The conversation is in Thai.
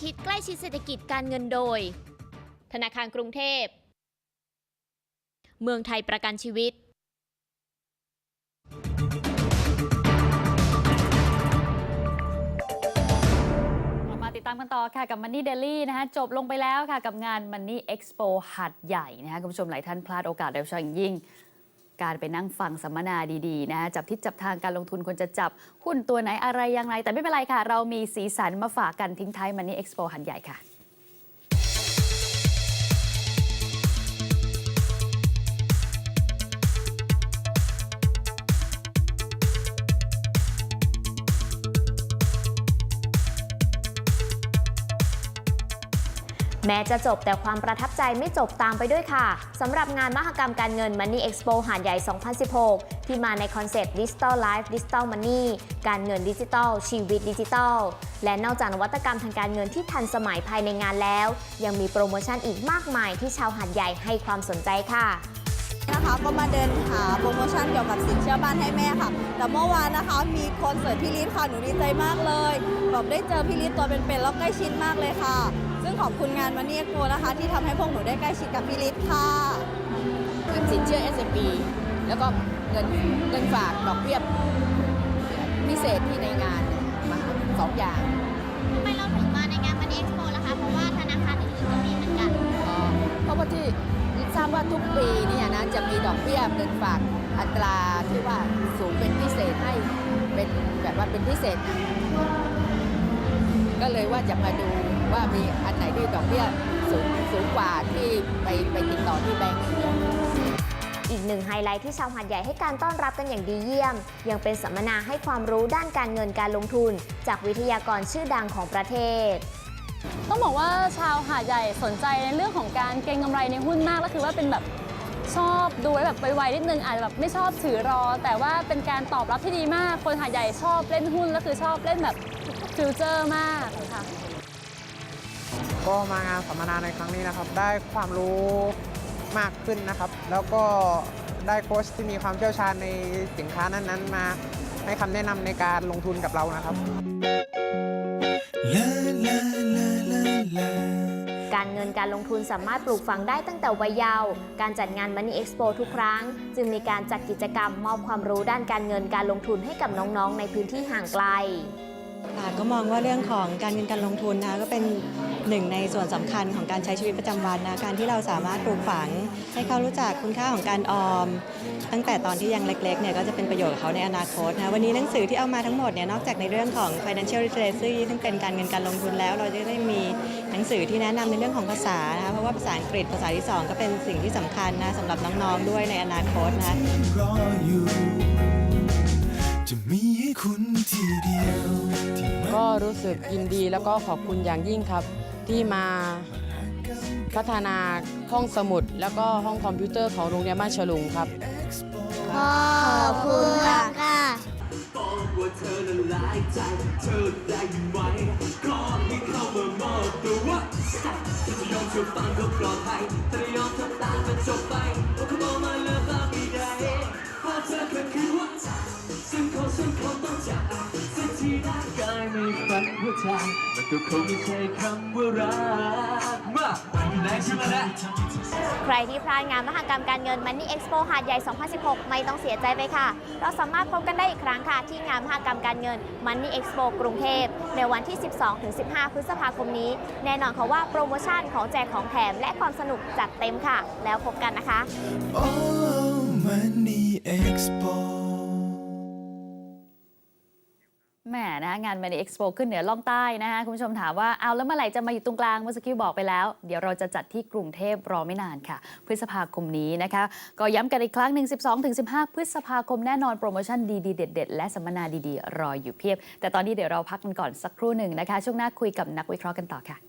คิดใกล้ชิดเศรษฐกิจการเงินโดย ธนาคารกรุงเทพ เมืองไทยประกันชีวิต กลับมาติดตามกันต่อค่ะกับ Money Daily นะคะจบลงไปแล้วค่ะกับงาน Money Expo หัดใหญ่นะคะคุณผู้ชมหลายท่านพลาดโอกาสโดยเฉพาะอย่างยิ่ง การไปนั่งฟังสัมมนาดีๆนะคะจับทิศจับทางการลงทุนควรจะจับหุ้นตัวไหนอะไรยังไงแต่ไม่เป็นไรค่ะ เรามีสีสันมาฝากกันทิ้งท้ายมันนี่เอ็กซ์โปหัดใหญ่ค่ะ แม้จะจบแต่ความประทับใจไม่จบตามไปด้วยค่ะสำหรับงานมหกรรมการเงิน Money Expo หาดใหญ่ 2016 ที่มาในคอนเซปต์ Digital Life Digital Money การเงินดิจิทัล ชีวิตดิจิทัล และนอกจากนวัตกรรมทางการเงินที่ทันสมัยภายในงานแล้ว ยังมีโปรโมชั่นอีกมากมายที่ชาวหาดใหญ่ให้ความสนใจค่ะนะคะก็มาเดินหาโปรโมชั่นเกี่ยวกับสินเชื่อบ้านให้แม่ค่ะ แต่เมื่อวานนะคะ มีคอนเสิร์ตพี่ลิศค่ะหนูดีใจมากเลยแบบได้เจอพี่ลิศตัวเป็นๆแล้วใกล้ชิดมากเลยค่ะ ซึ่งขอบคุณงานมันนี่โกนะคะ ที่ทำให้พวกหนูได้ใกล้ชิดกับพี่ลิศค่ะสินเชื่อ SME แล้วก็เงินเงินฝากดอกเบี้ยพิเศษที่ในงานเนี่ยมาสองอย่าง ทำไมเราถึงมาในงาน Money Expo ล่ะคะ เพราะว่าธนาคารอื่นๆก็มีเหมือนกันเอ่อเพราะว่าที่ทราบว่าทุกปีเนี่ยนะจะมีดอกเบี้ยเงินฝากอัตราที่ว่าสูงเป็นพิเศษให้เป็นแบบว่าเป็นพิเศษนะก็เลยว่าจะมาดู ว่ามีอันไหนที่ดอกเบี้ยสูงสูงกว่าที่ไปไปติดต่อที่แบงก์อีกหนึ่งไฮไลท์ที่ชาวหาดใหญ่ให้การต้อนรับกันอย่างดีเยี่ยม ยังเป็นสัมมนาให้ความรู้ด้านการเงินการลงทุน จากวิทยากรชื่อดังของประเทศ ต้องบอกว่าชาวหาดใหญ่สนใจในเรื่องของการเก็งกำไรในหุ้นมากแล้วคือว่าเป็นแบบชอบดูไว้แบบไวๆนิดนึงอาจจะแบบไม่ชอบถือรอ แต่ว่าเป็นการตอบรับที่ดีมาก คนหาดใหญ่ชอบเล่นหุ้นแล้วคือชอบเล่นแบบฟิวเจอร์มากค่ะ ก็มางานสัมมนาในครั้งนี้นะครับ ได้ความรู้มากขึ้นนะครับ แล้วก็ได้โค้ชที่มีความเชี่ยวชาญในสินค้านั้นๆ มาให้คำแนะนำในการลงทุนกับเรานะครับ การเงินการลงทุนสามารถปลูกฝังได้ตั้งแต่วัยเยาว์ การจัดงาน Money Expo ทุกครั้ง จึงมีการจัดกิจกรรมมอบความรู้ด้านการเงินการลงทุนให้กับน้องๆ ในพื้นที่ห่างไกล ค่ะก็มองว่าเรื่องของการเงินการลงทุนนะคะก็เป็นหนึ่งในส่วนสำคัญของการใช้ชีวิตประจำวันนะการที่เราสามารถปลูกฝัง ให้เขารู้จักคุณค่าของการออม ตั้งแต่ตอนที่ยังเล็กๆเนี่ยก็จะเป็นประโยชน์กับเขาในอนาคตนะวันนี้หนังสือที่เอามาทั้งหมดเนี่ยนอกจากในเรื่องของ financial literacy ซึ่งเป็นการเงินการลงทุนแล้ว เราจะได้มีหนังสือที่แนะนำในเรื่องของภาษานะคะเพราะว่าภาษาอังกฤษภาษาที่สองก็เป็นสิ่งที่สำคัญนะสำหรับน้องๆด้วยในอนาคตนะจะมีให้คุณทีเดียว ก็รู้สึกยินดีแล้วก็ขอบคุณอย่างยิ่งครับ ที่มาพัฒนาห้องสมุด แล้วก็ห้องคอมพิวเตอร์ของโรงเรียนบ้านฉลุงครับ ขอบคุณค่ะว่าเธอละลายใจ เธอได้ยินไหมขอให้เข้ามามอบตัวจะยอมเชื่อฟังก็ปลอดภัยแต่ยอมทำตามมันจบไปโอ้ come on my love I'll be there เพราะเธอก็คือว่าฉันขอฉันขอต้องจาก ทีร่างกายไม่ฝันหัวใจมันก็คงไม่ใช่คำว่ารักมาแรงขึ้นมาแล้วใครที่พลาดงานมหกรรมการเงิน Money Expo หาดใหญ่ 2016 ไม่ต้องเสียใจไปค่ะ เราสามารถพบกันได้อีกครั้งค่ะ ที่งานมหกรรมการเงิน Money Expo กรุงเทพ ในวันที่ 12-15 พฤษภาคมนี้ แน่นอนค่ะว่าโปรโมชั่นของแจกของแถมและความสนุกจัดเต็มค่ะ แล้วพบกันนะคะ Oh Money Expo นะงาน Money Expo ขึ้นเหนือล่องใต้นะคะคุณผู้ชมถามว่าเอาแล้วเมื่อไหร่จะมาอยู่ตรงกลางเมื่อสักครู่บอกไปแล้ว เดี๋ยวเราจะจัดที่กรุงเทพรอไม่นานค่ะ พฤษภาคมนี้นะคะ ก็ย้ำกันอีกครั้งหนึ่ง12-15 พฤษภาคมแน่นอนโปรโมชั่นดีๆเด็ด ๆ และสัมมนาดีๆ รออยู่เพียบ แต่ตอนนี้เดี๋ยวเราพักกันก่อนสักครู่หนึ่งนะคะ ช่วงหน้าคุยกับนักวิเคราะห์กันต่อค่ะ